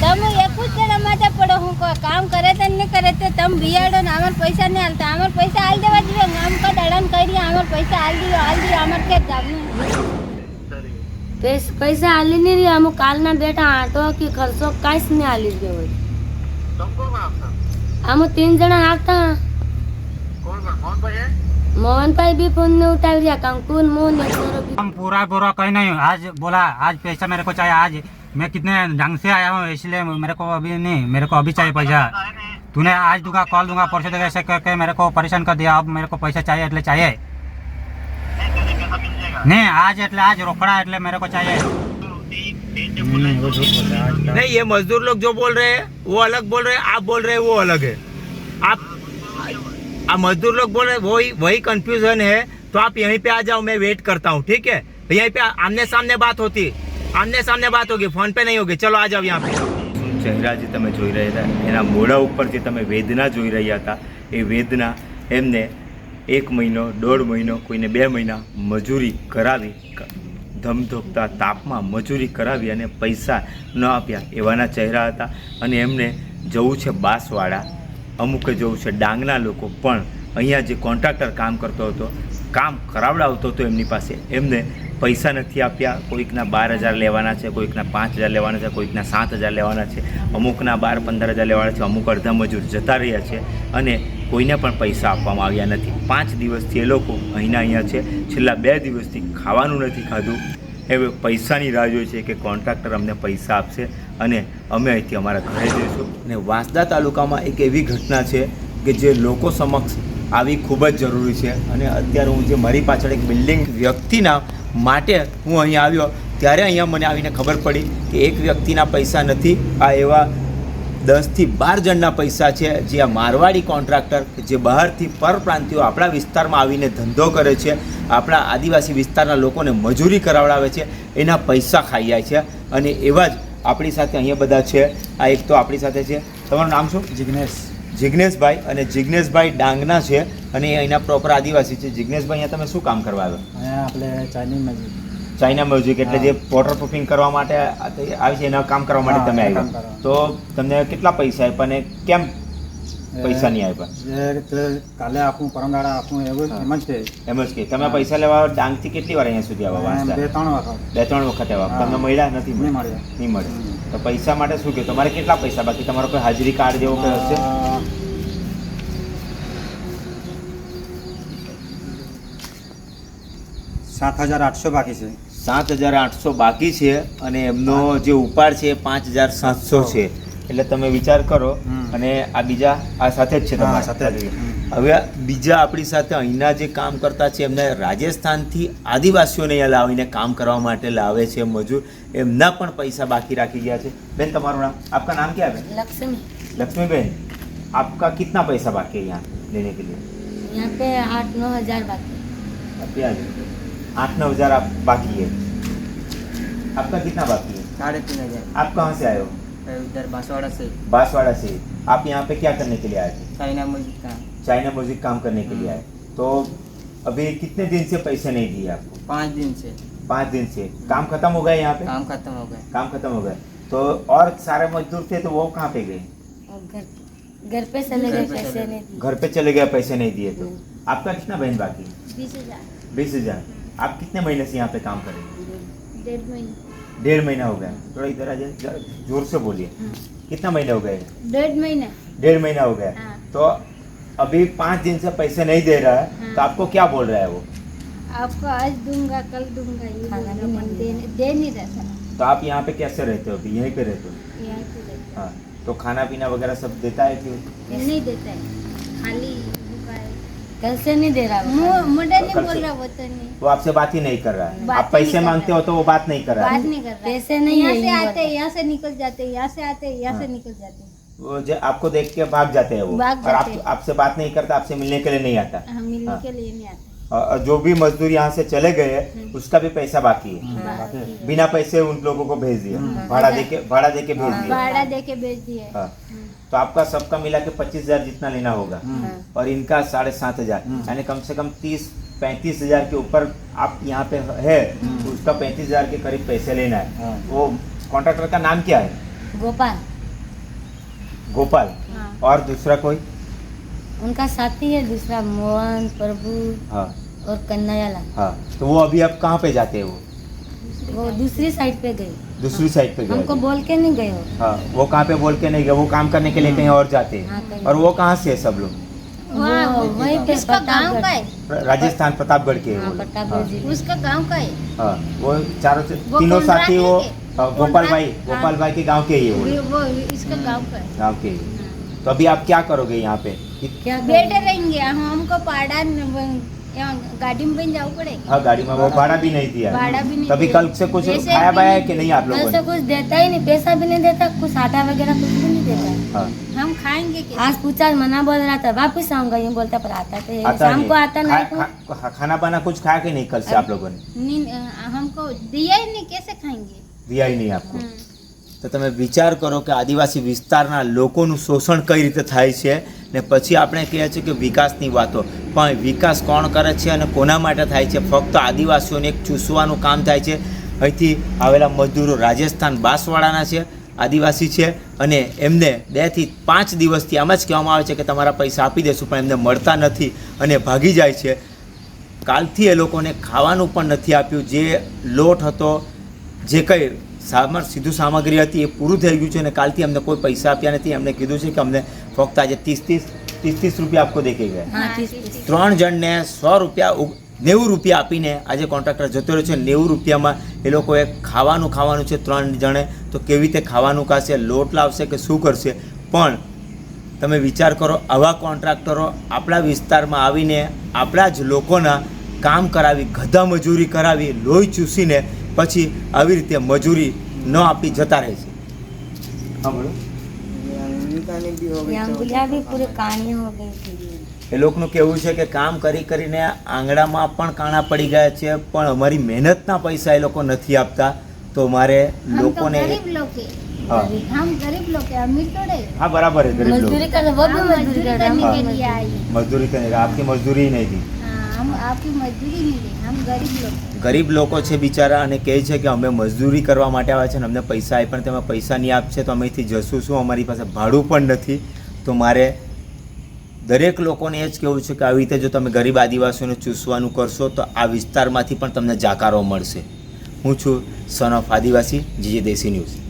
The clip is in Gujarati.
તમે એક જ જણા માટે પડો. હું કોઈ કામ કરે તે નહીં કરે. તે તમે બિયાડો ને અમાર પૈસા નહીં હાલતા અમાર પૈસા હાલ દેવા જોઈએ. આમ કા દડાન કરી અમાર પૈસા હાલ દીધો હાલ દીધો અમાર કે જાવું પૈસ- હાલી નહીં રહ્યા. અમુક કાલના બેટા આટો કે ખર્ચો કાંઈ જ નહીં હાલી રહ્યો હોય. આમાં ત્રણ જણા આવતા. મોહનભાઈ બી ફોન ને ઉઠાવી રહ્યા કંકુન મોહન ને સૌરભ બી. हम पूरा पूरा कहीं नहीं आज बोला आज पैसा मेरे को चाहिए आज मैं कितने ढंग से आया हूँ इसलिए मेरे को अभी नहीं मेरे को अभी चाहिए पैसा तूने आज दूंगा कॉल दूंगा परसों दूंगा ऐसे करके मेरे को परेशान कर दिया अब मेरे को पैसा चाहिए એટલે चाहिए नहीं आज એટલે आज रोकड़ा એટલે मेरे को चाहिए नहीं ये मजदूर लोग जो बोल रहे हैं वो अलग बोल रहे हैं आप बोल रहे हैं वो अलग है आप आप मजदूर लोग बोल रहे हैं वही वही कंफ्यूजन है तो आप यहीं पे आ जाओ मैं वेट करता हूँ ठीक है यहीं पे आमने सामने बात होती आमने सामने बात होगी फोन पे नहीं होगी चलो आ जाओ यहाँ पे ચહેરા જે તમે જોઈ રહ્યા હતા એના મોઢા ઉપર જે તમે વેદના જોઈ રહ્યા હતા એ વેદના એમને એક મહિનો દોઢ મહિનો કોઈને બે મહિના મજૂરી કરાવી ક- ધમધોકતા તાપમાં મજૂરી કરાવી અને પૈસા ન આપ્યા એવાના ચહેરા હતા અને એમને જવું છે બાસવાડા અમુકે જવું છે, ડાંગના લોકો પણ અહીંયા જે કોન્ટ્રાક્ટર કામ કરતો હતો, કામ કરાવડાવતો હતો એમની પાસે, એમને પૈસા નથી આપ્યા. કોઈકના બાર હજાર લેવાના છે, કોઈકના પાંચ હજાર લેવાના છે, કોઈકના સાત હજાર લેવાના છે, અમુકના બાર પંદર હજાર લેવાના છે, અમુક અડધા મજૂર જતા રહ્યા છે અને કોઈને પણ પૈસા આપવામાં આવ્યા નથી. પાંચ દિવસથી એ લોકો અહીંના અહીંયા છે, છેલ્લા બે દિવસથી ખાવાનું નથી ખાધું. એ પૈસાની રાહ જોઈ છે કે કોન્ટ્રાક્ટર અમને પૈસા આપશે. અને અમે અહીંથી અમારા ઘરે જઈશું. અને વાંસદા તાલુકામાં એક એવી ઘટના છે કે જે લોકો સમક્ષ આવી ખૂબ જ જરૂરી છે. અને અત્યારે હું જે મારી પાછળ એક બિલ્ડિંગ વ્યક્તિના માટે હું અહીં આવ્યો, ત્યારે અહીંયા મને આવીને ખબર પડી કે એક વ્યક્તિના પૈસા નથી. આ એવા દસથી બાર જણના પૈસા છે જે આ મારવાડી કોન્ટ્રાક્ટર જે બહારથી પરપ્રાંતિઓ આપણા વિસ્તારમાં આવીને ધંધો કરે છે. આપણા આદિવાસી વિસ્તારના લોકોને મજૂરી કરાવડાવે છે. એના પૈસા ખાઈ જાય છે. અને એવા જ આપણી સાથે અહીંયા બધા છે. આ એક તો આપણી સાથે છે. તમારું નામ શું? જિગ્નેશ. જિગ્નેશભાઈ અને જિગ્નેશભાઈ ડાંગના છે અને અહીંના પ્રોપર આદિવાસી છે. જિગ્નેશભાઈ અહીંયા તમે શું કામ કરવા આવ્યો? અહીંયા આપણે ચાઇનીઝ મ્યુઝિક ચાઇના મ્યુઝિક એટલે જે વોટર પ્રૂફિંગ કરવા માટે આવી છે એના કામ કરવા માટે તમે આવ્યા. તો તમને કેટલા પૈસા આપ્યા અને કેમ પૈસા નહીં આપ્યા. કાલે આપું પરમદાડા આપું એવું એમ જ છે એમ જ કે. તમે પૈસા લેવા ડાંગથી કેટલી વાર અહીંયા સુધી આવ્યા બે ત્રણ વખત. બે ત્રણ વખત આવ્યા તમને મળ્યા? નથી મળ્યા. મળ્યા. નહીં મળે તો પૈસા માટે શું કે તમારે કેટલા પૈસા બાકી? તમારો કોઈ હાજરી કાર્ડ જેવો કોઈ હશે? સાત હજાર આઠસો બાકી છે. સાત હજાર આઠસો બાકી છે અને એમનો જે ઉપાડ છે એ પાંચ હજાર સાતસો છે. એટલે તમે વિચાર કરો હમ. અને આ બીજા આ સાથે જ છે હા, તમારા સાથે જ. હમ. હવે બીજા આપણી સાથે અહીંના જે કામ કરતા છે એમને રાજસ્થાનથી આદિવાસીઓને અહીંયા લાવીને કામ કરવા માટે લાવે છે મજૂર એમના પણ પૈસા બાકી રાખી ગયા છે બેન તમારું નામ આપકા નામ क्या है बेन લક્ષ્મી लक्ष्मी बेन आपका कितना पैसा बाकी है यहाँ लेने के लिए यहाँ पे आठ नौ हजार बाकी अभी आ जाओ आठ नौ हजार आप बाकी है आपका कितना बाकी है સાડે तीन હજાર आप कहाँ से आए हो मैं बांसवाड़ा से। बांसवाड़ा से। आप यहाँ पे क्या करने के लिए आए थे? चाइना म्यूज़िक का। चाइना म्यूज़िक काम करने के लिए आए। हाँ। तो अभी कितने दिन से पैसे नहीं दिए आपको? पाँच दिन से। पाँच दिन से। काम खत्म हो गया यहाँ पे? काम खत्म हो गया। काम खत्म हो गया। तो और सारे मजदूर थे तो वो कहाँ पे गए? घर पे। चले गए पैसे नहीं घर पे चले गए पैसे नहीं दिए तो। हाँ। आपका कितना बहन बाकी बीस हज़ार। बीस हज़ार। आप कितने महीने से यहाँ पे काम करेंगे डेढ़ महीने। डेढ़ महीना हो गया। थोड़ा इधर आ जाए ज़ोर से बोलिए। कितना महीना हो गया डेढ़ महीने। डेढ़ महीना हो गया। हाँ। तो अभी पाँच दिन से पैसे नहीं दे रहा है हाँ। तो आपको क्या बोल रहा है वो? आपको आज दूँगा कल दूँगा ये दे नहीं रहा था। तो आप यहाँ पे कैसे रहते हो? अभी यहीं पे रहते हो? यहाँ पे रहता हाँ। तो खाना पीना वगैरह सब देता है कि? नहीं देता है। खाली है कल से नहीं दे रहा मुंडा नहीं बोल रहा वो तो नहीं। वो आपसे बात ही नहीं कर रहा है। आप पैसे मांगते हो तो वो बात नहीं कर रहा बात है नहीं कर रहा। पैसे नहीं यहाँ से आते यहाँ से निकल जाते यहाँ से आते यहाँ से हाँ। निकल जाते। वो जो आपको देख के भाग जाते हैं वो। भाग और आप आपसे बात नहीं करता आपसे मिलने के लिए नहीं आता। मिलने हाँ। के लिए नहीं आता। और जो भी मजदूर यहाँ से चले गए हैं। उसका भी पैसा बाकी है। बिना पैसे उन लोगों को भेज दिया। भाड़ा दे के भाड़ा दे के भेज दिया भाड़ा दे के बेच दिए। हाँ। हम्म। तो आपका सबका मिला के पच्चीस हज़ार जितना लेना होगा। हम्म। और इनका साढ़े सात हज़ार। हम्म। यानी कम से कम तीस पैंतीस हज़ार के ऊपर आप यहाँ पे है उसका पैंतीस हज़ार के करीब पैसे लेना है। हाँ। वो कॉन्ट्रैक्टर का नाम क्या है? गोपाल। गोपाल। हाँ। और दूसरा कोई? उनका साथी है दूसरा मोहन प्रभु हाँ। और कन्हैयालाल। हाँ। तो वो अभी आप कहाँ पे जाते हैं? वो वो दूसरी साइड पे गए दूसरी साइड पे गए हमको बोल के नहीं गए हो हाँ वो कहाँ पे बोल के नहीं गए वो काम करने के लिए कहीं और जाते। हाँ, हैं कहीं। और वो कहाँ से है सब लोग? वहाँ वो पे गाँव का है? राजस्थान प्रतापगढ़ के हैं हाँ वो लोग। प्रतापगढ़ ज़िले। उसका गाँव का है? हाँ वो चारों वो तीनों कौन साथी वो हाँ, गोपाल भाई? गोपाल। भाई के गाँव के ही है वो वो लोग, वो इसका गाँव का है। गाँव के ही। तो अभी आप क्या करोगे यहाँ पे? कि- क्या બેઠે रहेंगे हम हमको पाड़ा न- गाड़ी में बन जाओ पड़े हाँ गाड़ी में वो भाड़ा भी नहीं दिया भाड़ा भी नहीं तभी कल से कुछ खाया बाया है कि नहीं आप लोगों से कुछ देता ही नहीं पैसा भी नहीं देता कुछ आटा वगैरह कुछ भी नहीं देता हम खाएँगे क्या? आज पूछा मना बोल रहा था वापस आऊँगा ये बोलता पर आता थे शाम को आता नहीं खाना पाना कुछ खाया कि नहीं कल से आप लोगों ने हमको दिया ही नहीं कैसे खाएँगे दिया ही नहीं आपको તો તમે વિચાર કરો કે આદિવાસી વિસ્તારના લોકોનું શોષણ કઈ રીતે થાય છે ને પછી આપણે કહીએ છીએ કે વિકાસની વાતો. પણ વિકાસ કોણ કરે છે અને કોના માટે થાય છે? ફક્ત આદિવાસીઓને એક ચૂસવાનું કામ થાય છે? અહીંથી આવેલા મજદૂરો રાજસ્થાન બાંસવાડાના છે, આદિવાસી છે અને એમને બેથી પાંચ દિવસથી આમ જ કહેવામાં આવે છે કે તમારા પૈસા આપી દેશું, પણ એમને મળતા નથી અને ભાગી જાય છે. કાલથી એ લોકોને ખાવાનું પણ નથી આપ્યું. જે લોટ હતો, જે કંઈ સામાન સીધું સામગ્રી હતી એ પૂરું થઈ ગયું છે અને કાલથી અમને કોઈ પૈસા આપ્યા નથી. અમને કીધું છે કે અમને ફક્ત આજે ત્રીસ ત્રીસ ત્રીસ ત્રીસ રૂપિયા આપકો દેખી ગયા. ત્રણ જણને સો રૂપિયા નેવું રૂપિયા આપીને આજે કોન્ટ્રાક્ટર જતો રહ્યો છે. નેવું રૂપિયામાં એ લોકોએ ખાવાનું ખાવાનું છે ત્રણ જણે. તો કેવી રીતે ખાવાનું ખાશે લોટ લાવશે કે શું કરશે? પણ તમે વિચાર કરો આવા કોન્ટ્રાક્ટરો આપણા વિસ્તારમાં આવીને આપણા જ લોકોના કામ કરાવી ગધા મજૂરી કરાવી લોહી ચૂસીને પછી આવી રીતે મજૂરી ન આપી જતા રહે છે. એ લોકોનું કહેવું છે કે કામ કરી કરીને આંગણામાં પણ કાણા પડી ગયા છે પણ અમારી મહેનતના પૈસા એ લોકો નથી આપતા. તો મારે લોકોને હા. બરાબર મજદૂરી કરી આપની મજદૂરી નહીં. દી आपकी मजदूरी नहीं दी हम गरीब लोग हैं ગરીબ લોકો છે બિચારા અને કહે છે કે અમે મજદૂરી કરવા માટે આવ્યા છે અને અમને પૈસા આપી પણ તમે પૈસા નહીં આપશે તો અમે અહીંથી જશું શું અમારી પાસે ભાડું પણ નથી તો મારે દરેક લોકોને એ જ કહેવું છે કે આવી રીતે જો તમે ગરીબ આદિવાસીઓને ચૂસવાનું કરશો તો આ વિસ્તારમાંથી પણ તમને જાકારો મળશે હું છું son of Adivasi GJ desi news